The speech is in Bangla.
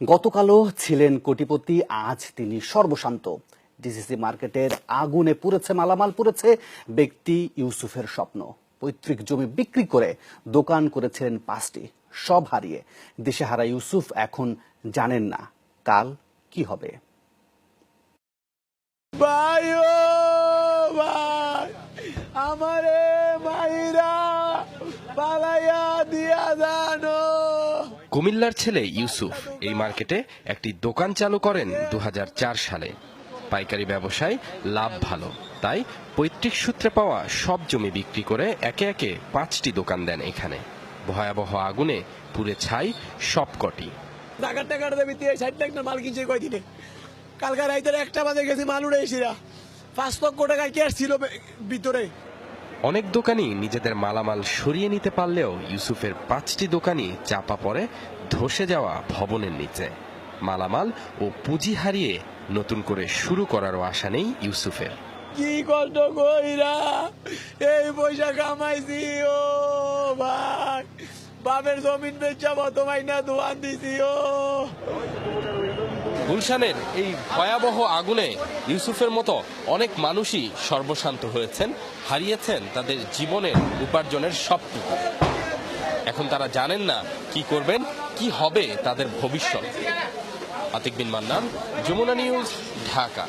গতকালও ছিলেন কোটিপতি, আজ তিনি সর্বশান্ত। ডিসিসি মার্কেটের আগুনে পুড়েছে, মালামাল পুড়েছে ব্যক্তি ইউসুফের স্বপ্ন। পৈতৃক জমি বিক্রি করে দোকান করেছিলেন পাঁচটি, সব হারিয়ে। দিশেহারা ইউসুফ এখন জানেন না কাল কি হবে। আমারে মাইরা পালাইয়া দিয়া কুমিল্লার ছেলে ইউসুফ এই মার্কেটে একটি দোকান চালু করেন দু হাজার চার সালে। পাইকারি ব্যবসায় লাভ ভালো, তাই পৈতৃক সূত্রে পাওয়া সব জমি বিক্রি করে একে একে পাঁচটি দোকান দেন এখানে। ভয়াবহ আগুনে পুড়ে ছাই সবকটি। টাকার টাকার দেবি টাকার মাল কিনছে কয়দিনে কালকে রাইতের একটা বাজে গেছি মাল উড়ে এসিরা। পাঁচ লক্ষ টাকা ক্যাশ ছিল ভিতরে? অনেক দোকানই নিজেদের মালামাল সরিয়ে নিতে পারলেও ইউসুফের পাঁচটি দোকানই চাপা পড়ে ধসে যাওয়া ভবনের নিচে। মালামাল ও পুঁজি হারিয়ে নতুন করে শুরু করারও আশা নেই ইউসুফের। কি কষ্ট কইরা এই পয়সা কামাইছি ও ভাই। বাপের জমিন বর্তমাই না গুলশানের এই ভয়াবহ আগুনে ইউসুফের মতো অনেক মানুষই সর্বশান্ত হয়েছেন, হারিয়েছেন তাদের জীবনের উপার্জনের সবটুকু এখন তারা জানেন না কি করবেন, কি হবে তাদের ভবিষ্যৎ। আতিক বিন মান্নান, যমুনা নিউজ, ঢাকা।